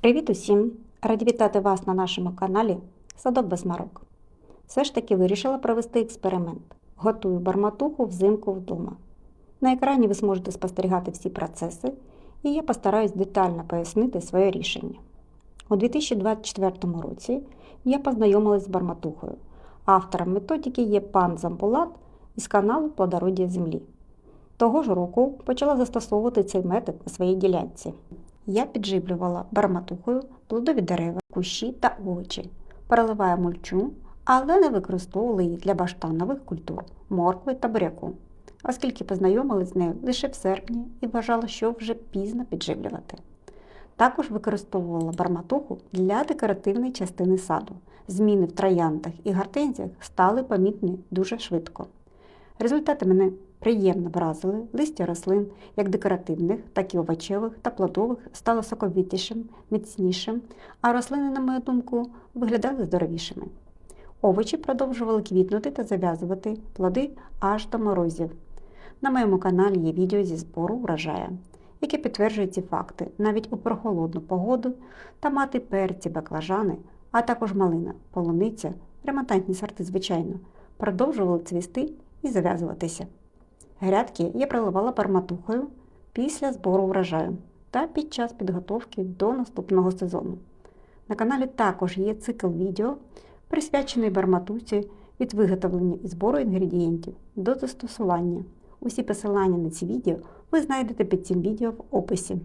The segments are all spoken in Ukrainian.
Привіт усім! Раді вітати вас на нашому каналі Садок без марок. Все ж таки вирішила провести експеримент. Готую барматуху взимку вдома. На екрані ви зможете спостерігати всі процеси, і я постараюсь детально пояснити своє рішення. У 2024 році я познайомилась з барматухою. Автором методики є пан Замбулат із каналу Плодородія Землі. Того ж року почала застосовувати цей метод на своїй ділянці. Я підживлювала барматухою плодові дерева, кущі та овочі, переливаю мульчу, але не використовувала її для баштанових культур, моркви та буряку, оскільки познайомилась з нею лише в серпні і вважала, що вже пізно підживлювати. Також використовувала барматуху для декоративної частини саду. Зміни в трояндах і гортензіях стали помітні дуже швидко. Результати мене приємно вразили, листя рослин, як декоративних, так і овочевих та плодових, стало соковитішим, міцнішим, а рослини, на мою думку, виглядали здоровішими. Овочі продовжували квітнути та зав'язувати плоди аж до морозів. На моєму каналі є відео зі збору врожаю, яке підтверджує ці факти навіть у прохолодну погоду томати, перці, баклажани, а також малина, полуниця, ремонтантні сорти, звичайно, продовжували цвісти і зав'язуватися. Грядки я проливала парматухою після збору врожаю та під час підготовки до наступного сезону. На каналі також є цикл відео, присвячений барматусі від виготовлення і збору інгредієнтів до застосування. Усі посилання на ці відео ви знайдете під цим відео в описі.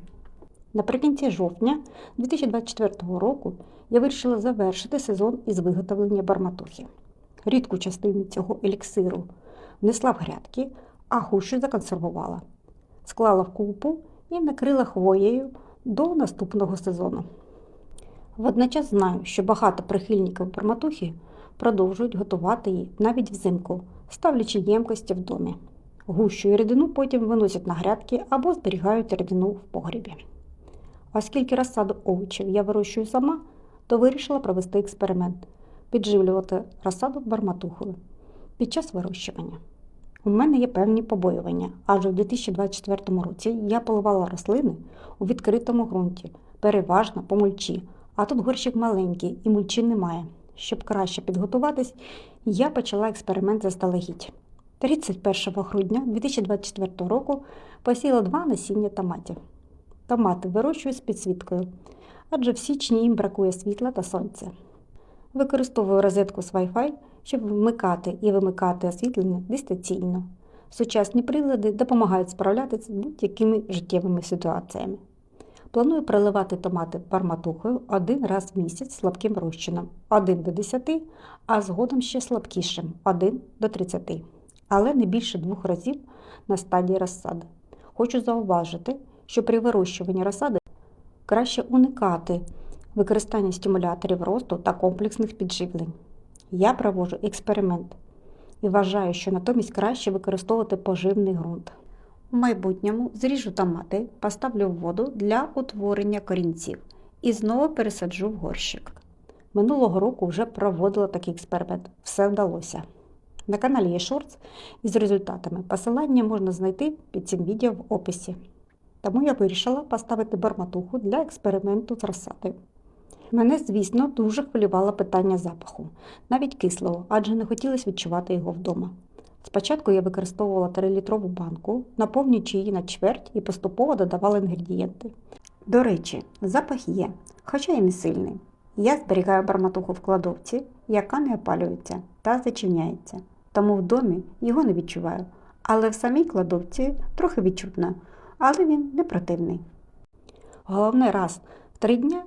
Наприкінці жовтня 2024 року я вирішила завершити сезон із виготовлення барматухи. Рідку частину цього еліксиру внесла в грядки, а гущу законсервувала. Склала в купу і накрила хвоєю до наступного сезону. Водночас знаю, що багато прихильників барматухи продовжують готувати її навіть взимку, ставлячи ємкості в домі. Гущу і рідину потім виносять на грядки або зберігають рідину в погрібі. Оскільки розсаду овочів я вирощую сама, то вирішила провести експеримент підживлювати розсаду барматухою під час вирощування. У мене є певні побоювання, адже у 2024 році я поливала рослини у відкритому ґрунті, переважно по мульчі, а тут горщик маленький і мульчі немає. Щоб краще підготуватись, я почала експеримент заздалегідь. 31 грудня 2024 року посіяла два насіння томатів. Томати вирощую з підсвіткою, адже в січні їм бракує світла та сонця. Використовую розетку з Wi-Fi, щоб вмикати і вимикати освітлення дистанційно. Сучасні прилади допомагають справлятися з будь-якими життєвими ситуаціями. Планую проливати томати парматухою один раз в місяць слабким розчином 1 до 10, а згодом ще слабкішим 1 до 30, але не більше двох разів на стадії розсади. Хочу зауважити, що при вирощуванні розсади краще уникати використання стимуляторів росту та комплексних підживлень. Я проводжу експеримент і вважаю, що натомість краще використовувати поживний ґрунт. У майбутньому зріжу томати, поставлю воду для утворення корінців і знову пересаджу в горщик. Минулого року вже проводила такий експеримент, все вдалося. На каналі є шортс із результатами. Посилання можна знайти під цим відео в описі. Тому я вирішила поставити барматуху для експерименту з розсадою. Мене, звісно, дуже хвилювало питання запаху, навіть кислого, адже не хотілося відчувати його вдома. Спочатку я використовувала 3-літрову банку, наповнюючи її на чверть і поступово додавала інгредієнти. До речі, запах є, хоча і не сильний. Я зберігаю барматуху в кладовці, яка не опалюється та зачиняється, тому в домі його не відчуваю. Але в самій кладовці трохи відчутно, але він не противний. Головне раз в три дня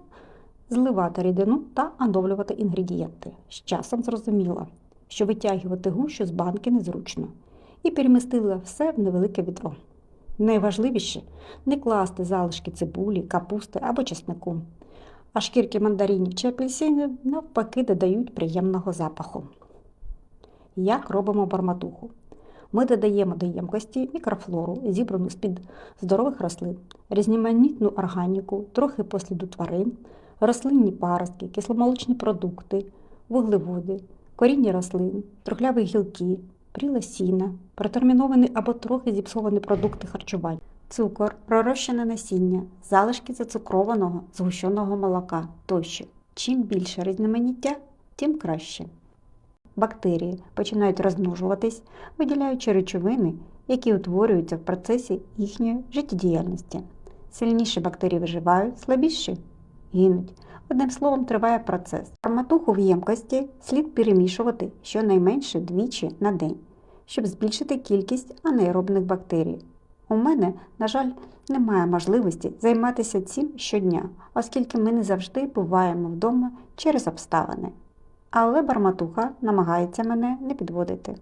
зливати рідину та оновлювати інгредієнти. З часом зрозуміла, що витягувати гущу з банки незручно, і перемістила все в невелике відро. Найважливіше не класти залишки цибулі, капусти або чеснику, а шкірки мандаринів чи апельсинів навпаки додають приємного запаху. Як робимо барматуху? Ми додаємо до ємкості мікрофлору, зібрану з-під здорових рослин, різноманітну органіку, трохи посліду тварин, рослинні паростки, кисломолочні продукти, вуглеводи, коріння рослин, трухляві гілки, пріла сіна, протерміновані або трохи зіпсовані продукти харчування. цукор, пророщене насіння, залишки зацукрованого згущеного молока тощо. Чим більше різноманіття, тим краще. Бактерії починають розмножуватись, виділяючи речовини, які утворюються в процесі їхньої життєдіяльності. Сильніші бактерії виживають, слабіші гинуть. Одним словом, триває процес. Арматуху в ємкості слід перемішувати щонайменше двічі на день, щоб збільшити кількість анаеробних бактерій. У мене, на жаль, немає можливості займатися цим щодня, оскільки ми не завжди буваємо вдома через обставини. Але барматуха намагається мене не підводити.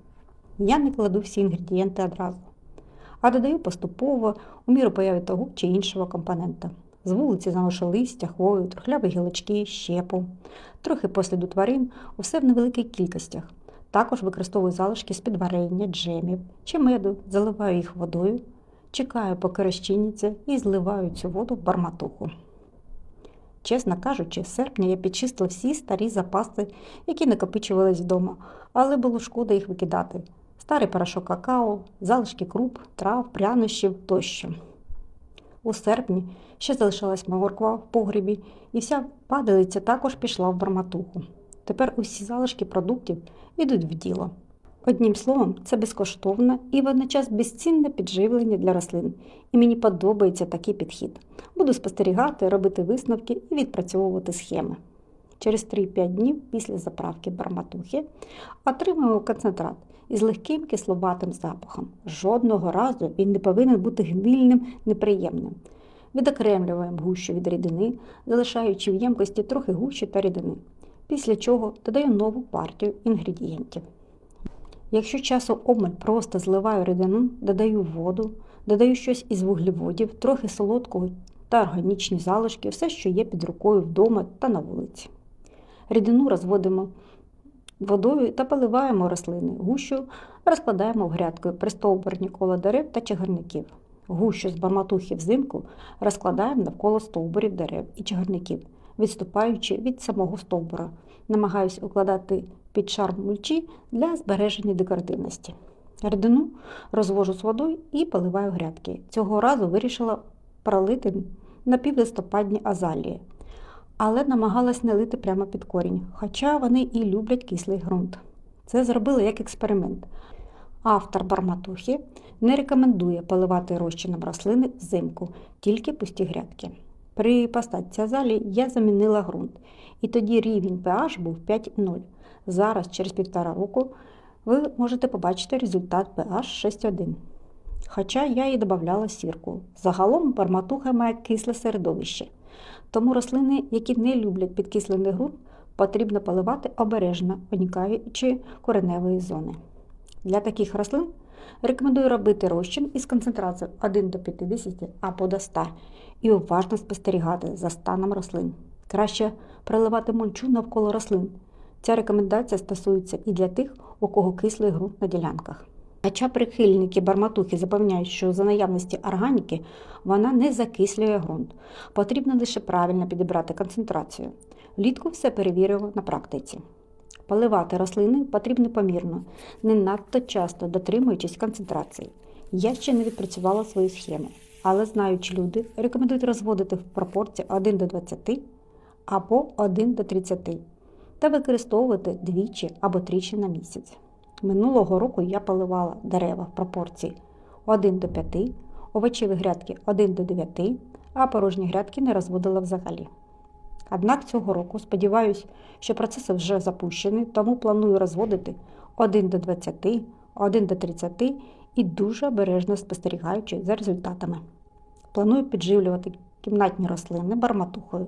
Я не кладу всі інгредієнти одразу, а додаю поступово у міру появи того чи іншого компонента. З вулиці заношу листя, хвою, трухляві гілочки, щепу, трохи посліду тварин, усе в невеликих кількостях. Також використовую залишки з-під варення, джемів чи меду, заливаю їх водою, чекаю, поки розчиняться, і зливаю цю воду в барматуху. Чесно кажучи, з серпня я підчистила всі старі запаси, які накопичувались вдома, але було шкода їх викидати. Старий порошок какао, залишки круп, трав, прянощів тощо. У серпні ще залишилась морква в погрібі, і вся падалиця також пішла в барматуху. Тепер усі залишки продуктів йдуть в діло. Одним словом, це безкоштовне і водночас безцінне підживлення для рослин, і мені подобається такий підхід. Буду спостерігати, робити висновки і відпрацьовувати схеми. Через 3-5 днів після заправки барматухи отримуємо концентрат із легким кисловатим запахом. Жодного разу він не повинен бути гнильним, неприємним. Відокремлюємо гущу від рідини, залишаючи в ємкості трохи гущі та рідини, після чого додаю нову партію інгредієнтів. Якщо часу обмаль просто зливаю рідину, додаю воду, додаю щось із вуглеводів, трохи солодкого та органічні залишки, все, що є під рукою вдома та на вулиці. Рідину розводимо водою та поливаємо рослини. Гущу розкладаємо в грядкою при стовбурні коло дерев та чагарників. Гущу з барматухи взимку розкладаємо навколо стовбурів дерев і чагарників, відступаючи від самого стовбура. Намагаюсь укладати під шар мульчі для збереження декоративності. Рідину розвожу з водою і поливаю грядки. Цього разу вирішила пролити напівлистопадні азалії, але намагалась не лити прямо під корінь, хоча вони і люблять кислий ґрунт. Це зробила як експеримент. Автор барматухи не рекомендує поливати розчином рослини взимку, тільки пусті грядки. При азалії я замінила ґрунт, і тоді рівень pH був 5,0. Зараз, через півтора року, ви можете побачити результат pH 6,1. Хоча я і додавала сірку. Загалом барматуха має кисле середовище, тому рослини, які не люблять підкислений ґрунт, потрібно поливати обережно, уникаючи кореневої зони. Для таких рослин рекомендую робити розчин із концентрацією 1 до 50 або до 100 і уважно спостерігати за станом рослин. Краще проливати мульчу навколо рослин. Ця рекомендація стосується і для тих, у кого кислий ґрунт на ділянках. Хоча прихильники барматухи запевняють, що за наявності органіки вона не закислює ґрунт. Потрібно лише правильно підібрати концентрацію. Влітку все перевіримо на практиці. Поливати рослини потрібно помірно, не надто часто дотримуючись концентрації. Я ще не відпрацювала свою схему, але знаючи люди рекомендують розводити в пропорції 1 до 20 або 1 до 30 та використовувати двічі або тричі на місяць. Минулого року я поливала дерева в пропорції 1 до 5, овочеві грядки 1 до 9, а порожні грядки не розводила взагалі. Однак цього року сподіваюся, що процес вже запущений, тому планую розводити 1 до 20, 1 до 30 і дуже обережно спостерігаючи за результатами. Планую підживлювати кімнатні рослини барматухою,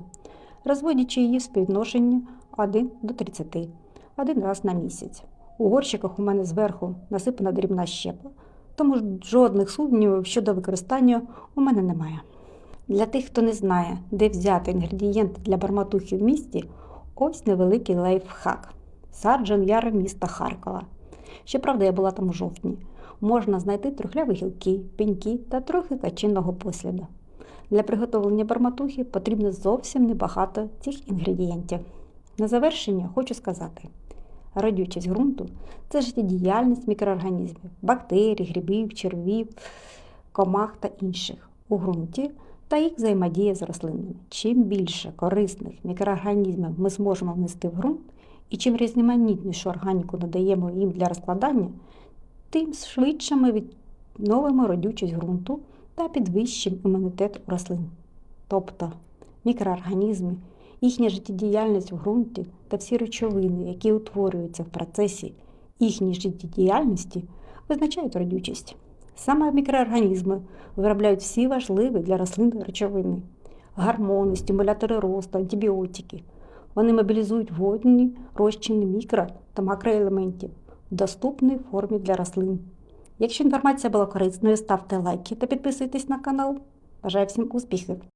розводячи її в співвідношенні 1 до 30, один раз на місяць. У горщиках у мене зверху насипана дрібна щепа, тому жодних сумнівів щодо використання у мене немає. Для тих, хто не знає, де взяти інгредієнти для барматухи в місті, ось невеликий лайфхак. Сарджан Яр міста Харкова. Щоправда, я була там у жовтні. Можна знайти трухляві гілки, пеньки та трохи качинного посліду. Для приготовлення барматухи потрібно зовсім небагато цих інгредієнтів. На завершення хочу сказати: родючість ґрунту це життєдіяльність мікроорганізмів, бактерій, грибів, червів, комах та інших у ґрунті та їх взаємодія з рослинами. Чим більше корисних мікроорганізмів ми зможемо внести в ґрунт, і чим різноманітнішу органіку надаємо їм для розкладання, тим швидше ми відновимо родючість ґрунту та підвищимо імунітет у рослин. Тобто мікроорганізми, їхня життєдіяльність в ґрунті та всі речовини, які утворюються в процесі їхньої життєдіяльності, визначають родючість. Саме мікроорганізми виробляють всі важливі для рослин речовини, гормони, стимулятори росту, антибіотики. Вони мобілізують водні розчини мікро та макроелементів в доступній формі для рослин. Якщо інформація була корисною, ставте лайки та підписуйтесь на канал. Бажаю всім успіхів!